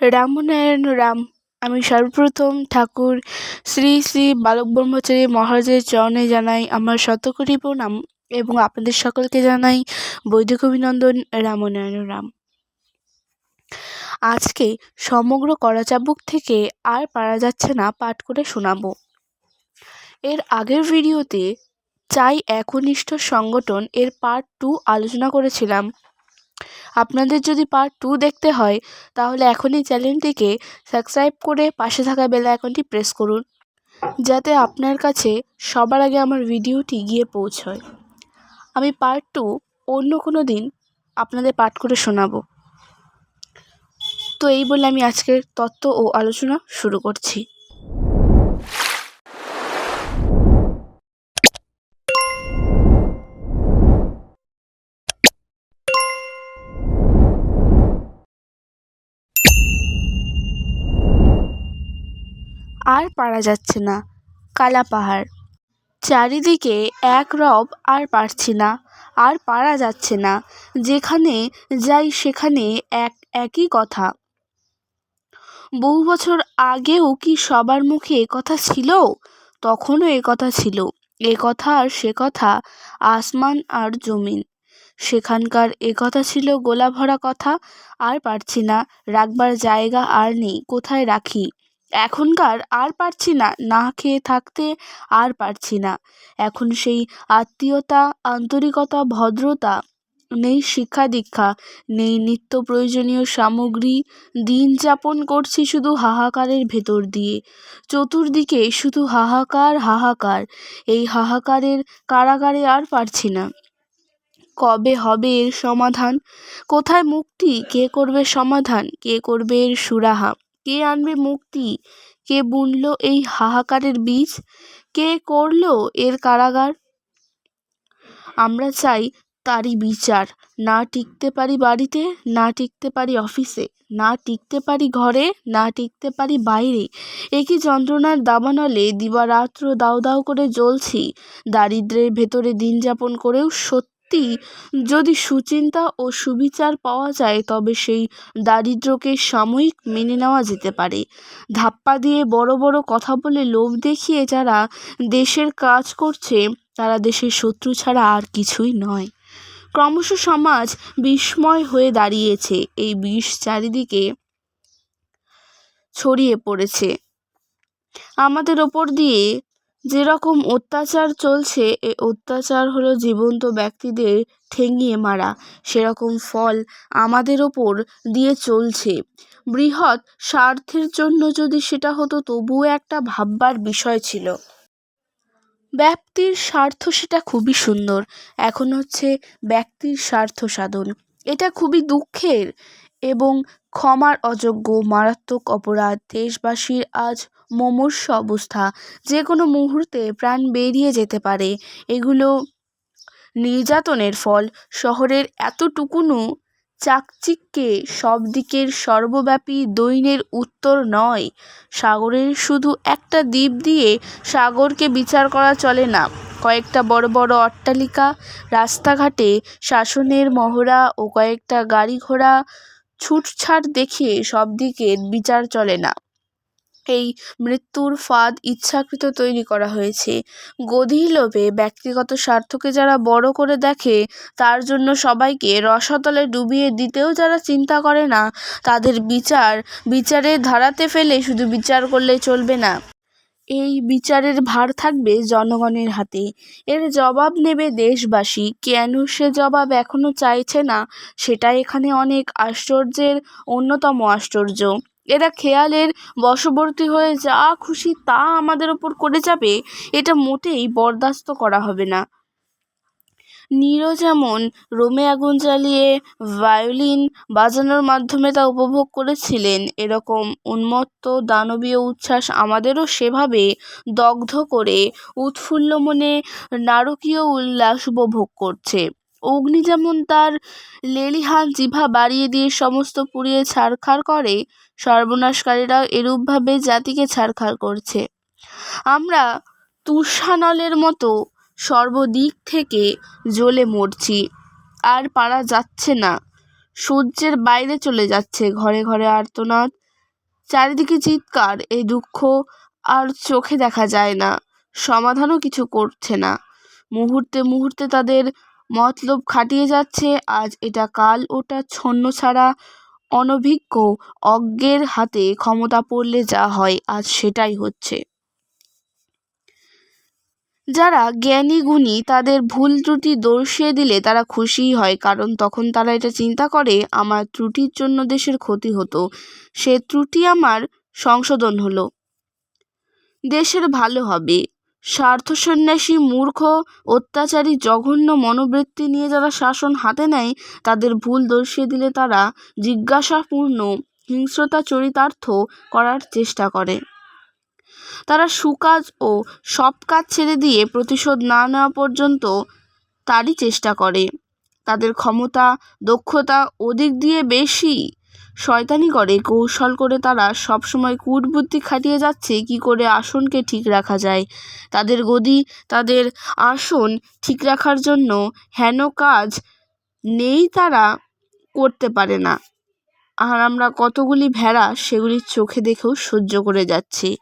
রামনারায়ণ রাম। আমি সর্বপ্রথম ঠাকুর শ্রী শ্রী বালক ব্রহ্মচারী মহারাজের চরণে জানাই আমার শতকোটি প্রণাম এবং আপনাদের সকলকে জানাই বৈদিক অভিনন্দন, রামনারায়ণ রাম। আজকে সমগ্র করাচাবুক থেকে আর পারা যাচ্ছে না, পাঠ করে শোনাবো। এর আগের ভিডিওতে চাই একনিষ্ঠ সংগঠন এর পার্ট টু আলোচনা করেছিলাম। আপনাদের যদি পার্ট টু দেখতে হয়, তাহলে এখনই চ্যানেলটিকে সাবস্ক্রাইব করে পাশে থাকা বেল আইকনটি প্রেস করুন, যাতে আপনার কাছে সবার আগে আমার ভিডিওটি গিয়ে পৌঁছয়। আমি পার্ট টু অন্য কোনো দিন আপনাদের পাঠ করে শোনাবো। তো এই বলে আমি আজকের তত্ত্ব ও আলোচনা শুরু করছি। আর পারা যাচ্ছে না। কালা পাহাড়। চারিদিকে এক রব আর পারছি না, আর পারা যাচ্ছে না। যেখানে যাই সেখানে এক একই কথা। বহু বছর আগেও কি সবার মুখে কথা ছিল? তখনও কথা ছিল। এ কথা আর সে কথা, আসমান আর জমিন। সেখানকার এ কথা ছিল গোলা ভরা কথা, আর পারছি না। রাখবার জায়গা আর নেই, কোথায় রাখি? এখনকার আর পারছি না না খেয়ে থাকতে আর পারছি না। এখন সেই আত্মীয়তা, আন্তরিকতা, ভদ্রতা, নেই শিক্ষা দীক্ষা, নেই নিত্য প্রয়োজনীয় সামগ্রী, দিন যাপন করছি শুধু হাহাকারের ভেতর দিয়ে। চতুর্দিকে শুধু হাহাকার হাহাকার, এই হাহাকারের কারাগারে আর পারছি না। কবে হবে এর সমাধান? কোথায় মুক্তি? কে করবে সমাধান? কে করবে এর সুরাহা? কে আনবে মুক্তি? কে বুনল এই হাহাকারের বীজ? কে করল এর কারাগার? আমরা চাই তারই বিচার। না টিকতে পারি বাড়িতে, না টিকতে পারি অফিসে, না টিকতে পারি ঘরে, না টিকতে পারি বাইরে। একই যন্ত্রণার দাবানলে দিবারাত্র দাউ দাউ করে জ্বলছি। দারিদ্র্যের ভেতরে দিন যাপন করেও সত্যি সত্যি যদি সুচিন্তা ও সুবিচার পাওয়া যায়, তবে সেই দারিদ্র্যকে সাময়িক মেনে নেওয়া যেতে পারে। ধাপ্পা দিয়ে বড় বড় কথা বলে লোভ দেখিয়ে যারা দেশের কাজ করছে, তারা দেশের শত্রু ছাড়া আর কিছুই নয়। ক্রমশ সমাজ বিস্ময় হয়ে দাঁড়িয়েছে, এই বিষ চারিদিকে ছড়িয়ে পড়েছে। আমাদের ওপর দিয়ে যেরকম অত্যাচার চলছে, এ অত্যাচার হলো জীবন্ত ব্যক্তিদের ঠেঙিয়ে মারা। সেরকম ফল আমাদের ওপর দিয়ে চলছে। বৃহৎ স্বার্থের জন্য যদি সেটা হতো, তবুও একটা ভাববার বিষয় ছিল। ব্যক্তির স্বার্থ সেটা খুবই সুন্দর। এখন হচ্ছে ব্যক্তির স্বার্থ সাধন। এটা খুবই দুঃখের এবং ক্ষমার অযোগ্য। মারাত্মক অপরাধ। দেশবাসীর আজ মুমূর্ষ অবস্থা। যে কোনো মুহূর্তে প্রাণ বেরিয়ে যেতে পারে। এগুলো নির্যাতনের ফল। শহরের এতটুকুনও চাকচিক্যে সব দিকের সর্বব্যাপী দৈন্যের উত্তর নয়। সাগরের শুধু একটা দ্বীপ দিয়ে সাগরকে বিচার করা চলে না। কয়েকটা বড় বড় অট্টালিকা, রাস্তাঘাটে শাসনের মহড়া ও কয়েকটা গাড়ি ঘোড়া ছুটছাট দেখে সব দিকের বিচার চলে না। এই মৃত্যুর ফাঁদ ইচ্ছাকৃত তৈরি করা হয়েছে। গধীর লোভে ব্যক্তিগত স্বার্থকে যারা বড় করে দেখে, তার জন্য সবাইকে রসাতলে ডুবিয়ে দিতেও যারা চিন্তা করে না, তাদের বিচার বিচারের ধারাতে ফেলে শুধু বিচার করলে চলবে না। এই বিচারের ভার থাকবে জনগণের হাতে। এর জবাব নেবে দেশবাসী। কেন সে জবাব এখনও চাইছে না, সেটা এখানে অনেক আশ্চর্যের অন্যতম আশ্চর্য। এরা খেয়ালের বশবর্তী হয়ে যা খুশি তা আমাদের ওপর করে যাবে, এটা মোটেই বরদাস্ত করা হবে না। নীরও যেমন রোমে আগুন জ্বালিয়ে ভায়োলিন বাজানোর মাধ্যমে তা উপভোগ করেছিলেন, এরকম উন্মত্ত দানবীয় উচ্ছ্বাস আমাদেরও সেভাবে দগ্ধ করে উৎফুল্ল মনে নারকীয় উল্লাস উপভোগ করছে। অগ্নি যেমন তার লেলিহান জিভা বাড়িয়ে দিয়ে সমস্ত পুড়িয়ে ছারখার করে সর্বনাশকারীরাও এরূপভাবে জাতিকে ছারখার করছে। আমরা তুষানলের মতো সর্বদিক থেকে জ্বলে মরছি, আর পারা যাচ্ছে না। সূর্যের বাইরে চলে যাচ্ছে ঘরে ঘরে আর্তনাদ। চারিদিকে চিৎকার, এই দুঃখ আর চোখে দেখা যায় না, সমাধানও কিছু করছে না। মুহূর্তে মুহূর্তে তাদের মতলব খাটিয়ে যাচ্ছে। আজ এটা কাল, ওটা ছন্ন ছাড়া অনভিজ্ঞ অজ্ঞের হাতে ক্ষমতা পড়লে যা হয়, আজ সেটাই হচ্ছে। যারা জ্ঞানী গুণী, তাদের ভুল ত্রুটি দর্শিয়ে দিলে তারা খুশিই হয়, কারণ তখন তারা এটা চিন্তা করে, আমার ত্রুটির জন্য দেশের ক্ষতি হতো, সে ত্রুটি আমার সংশোধন হলো। দেশের ভালো হবে। স্বার্থসন্ন্যাসী, মূর্খ, অত্যাচারী, জঘন্য মনোবৃত্তি নিয়ে যারা শাসন হাতে নেয়, তাদের ভুল দর্শিয়ে দিলে তারা জিজ্ঞাসাপূর্ণ, হিংস্রতা চরিতার্থ করার চেষ্টা করে। তারা সুকাজ ও সব কাজ ছেড়ে দিয়ে প্রতিশোধ না নেওয়া পর্যন্ত তারই চেষ্টা করে। তাদের ক্ষমতা, দক্ষতা ওদিক দিয়ে বেশি শয়তানি করে কৌশল করে তারা সবসময় কূটবুদ্ধি খাটিয়ে যাচ্ছে, কি করে আসনকে ঠিক রাখা যায়? তাদের গদি, তাদের আসন ঠিক রাখার জন্য হেন কাজ নেই তারা করতে পারে না। আর আমরা কতগুলি ভেড়া সেগুলি চোখে দেখেও সহ্য করে যাচ্ছি।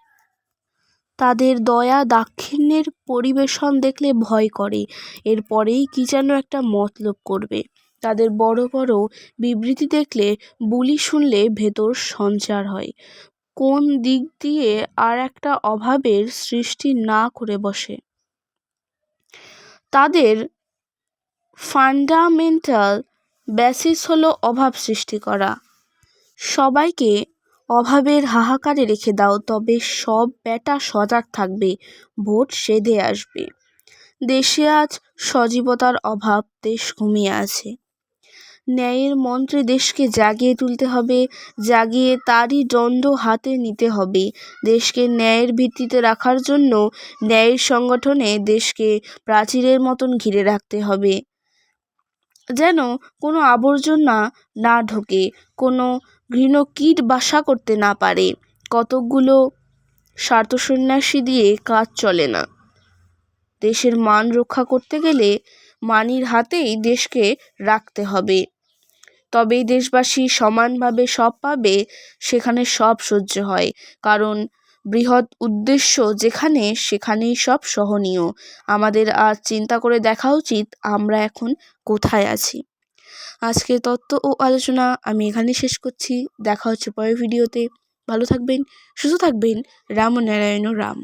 তাদের দয়া দাক্ষিণ্যের পরিবেশন দেখলে ভয় করে। এরপরেই কী যেন একটা মতলব করবে। তাদের বড় বড় বিবৃতি দেখলে বুলি শুনলে ভেতর সঞ্চার হয়। কোন দিক দিয়ে আর একটা অভাবের সৃষ্টি না করে বসে। তাদের ফান্ডামেন্টাল বেসিস হলো অভাব সৃষ্টি করা। সবাইকে অভাবের হাহাকারে রেখে দাও, তবে সব বেটা সজাগ থাকবে, ভোট সেধে আসবে। দেশে আজ সজীবতার অভাব, দেশ ঘুমিয়ে আছে। ন্যায়ের মন্ত্রে দেশকে জাগিয়ে তুলতে হবে, জাগিয়ে তারই দণ্ড হাতে নিতে হবে। দেশকে ন্যায়ের ভিত্তিতে রাখার জন্য ন্যায়ের সংগঠনে দেশকে প্রাচীরের মতন ঘিরে রাখতে হবে। যেন কোনো আবর্জনা না ঢোকে, কোনো ঘৃণ কীট বাসা করতে না পারে। কতকগুলো স্বার্থসন্ন্যাসী দিয়ে কাজ চলে না। দেশের মান রক্ষা করতে গেলে মানির হাতেই দেশকে রাখতে হবে। তবেই দেশবাসী সমানভাবে সব পাবে, সেখানে সব সহ্য হয়। কারণ বৃহৎ উদ্দেশ্য যেখানে, সেখানেই সব সহনীয়। আমাদের আজ চিন্তা করে দেখা উচিত আমরা এখন কোথায় আছি। আজকের তত্ত্ব ও আলোচনা আমি এখানে শেষ করছি। দেখা হচ্ছে পরের ভিডিওতে। ভালো থাকবেন, সুস্থ থাকবেন। রাম নারায়ণ রাম।